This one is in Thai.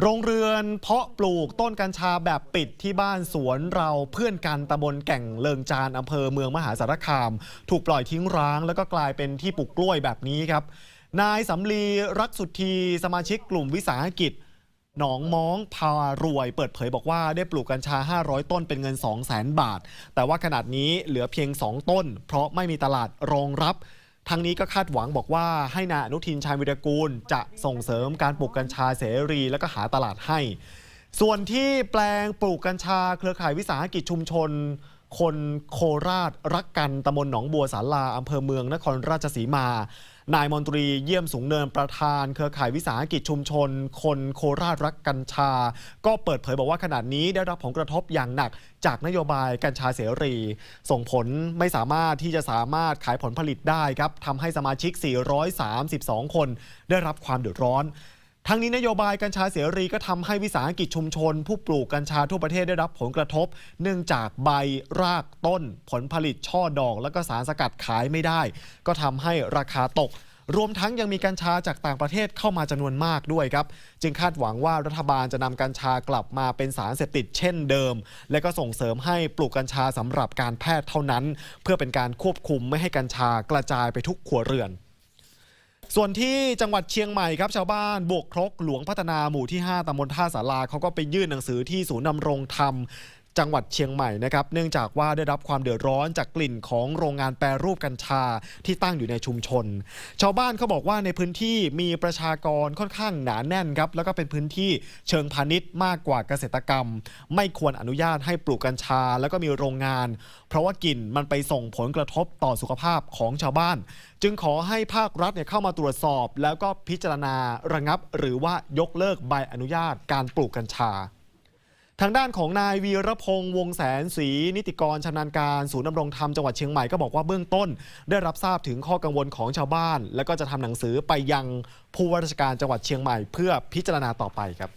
โรงเรือนเพาะปลูกต้นกัญชาแบบปิดที่บ้านสวนเราเพื่อนกันตำบลแก่งเลิงจานอำเภอเมืองมหาสารคาม ถูกปล่อยทิ้งร้าง แล้วก็กลายเป็นที่ปลูกกล้วยแบบนี้ครับ นายสำลีรักสุทธีสมาชิกกลุ่มวิสาหกิจ หนองม้องพารวย เปิดเผยบอกว่าได้ปลูกกัญชา 500 ต้นเป็นเงิน 2 0 0 0 0 0 บาท แต่ว่าขนาดนี้เหลือเพียง 2 ต้น เพราะไม่มีตลาดรองรับ ทางนี้ก็คาดหวังบอกว่าให้นายอนุทินชาญวิรกูล จะส่งเสริมการปลูกกัญชาเสรี และก็หาตลาดให้ ส่วนที่แปลงปลูกกัญชาเครือข่ายวิสาหกิจชุมชน คนโคราชรักกันตำบลหนองบัวสาราอำเภอเมืองนครราชสีมา นายมนตรีเยี่ยมสูงเนินประธาน เครือข่ายวิสาหกิจชุมชน คนโคราชรักกัญชา ก็เปิดเผยบอกว่าขณะนี้ได้รับผลกระทบอย่างหนัก จากนโยบายกัญชาเสรี ส่งผลไม่สามารถที่จะสามารถขายผลผลิตได้ครับทำให้สมาชิก 432 คน ได้รับความเดือดร้อน ทั้งนี้นโยบายกัญชาเสรีก็ทำให้วิสาหกิจชุมชน ผู้ปลูกกัญชาทั่วประเทศได้รับผลกระทบ เนื่องจากใบรากต้น ผลผลิตช่อดอกแล้วก็สารสกัดขายไม่ได้ ก็ทำให้ราคาตก รวมทั้งยังมีกัญชาจากต่างประเทศเข้ามาจำนวนมากด้วยครับ จึงคาดหวังว่ารัฐบาลจะนำกัญชากลับมาเป็นสารเสพติดเช่นเดิม และก็ส่งเสริมให้ปลูกกัญชาสำหรับการแพทย์เท่านั้น เพื่อเป็นการควบคุมไม่ให้กัญชากระจายไปทุกครัวเรือน ส่วนที่จังหวัดเชียงใหม่ครับชาวบ้านบวกครกหลวงพัฒนาหมู่ที่ 5ตำบลท่าสาราเขาก็ไปยื่นหนังสือที่ศูนย์นำรงธรรม จังหวัดเชียงใหม่นะครับเนื่องจากว่าได้รับความเดือดร้อนจากกลิ่นของโรงงานแปรรูปกัญชาที่ตั้งอยู่ในชุมชน ชาวบ้านเขาบอกว่าในพื้นที่มีประชากรค่อนข้างหนาแน่นครับแล้วก็เป็นพื้นที่เชิงพาณิชย์มากกว่าเกษตรกรรม ไม่ควรอนุญาตให้ปลูกกัญชา แล้วก็มีโรงงาน เพราะว่ากลิ่นมันไปส่งผลกระทบต่อสุขภาพของชาวบ้าน จึงขอให้ภาครัฐเนี่ยเข้ามาตรวจสอบ แล้วก็พิจารณาระงับ หรือว่ายกเลิกใบอนุญาตการปลูกกัญชา ทางด้านของนายวีรพงษ์วงแสนศรีนิติกรชำนาญการศูนย์ดำรงธรรมจังหวัดเชียงใหม่ก็บอกว่าเบื้องต้น ได้รับทราบถึงข้อกังวลของชาวบ้าน แล้วก็จะทำหนังสือไปยังผู้ว่าราชการจังหวัดเชียงใหม่ เพื่อพิจารณาต่อไปครับ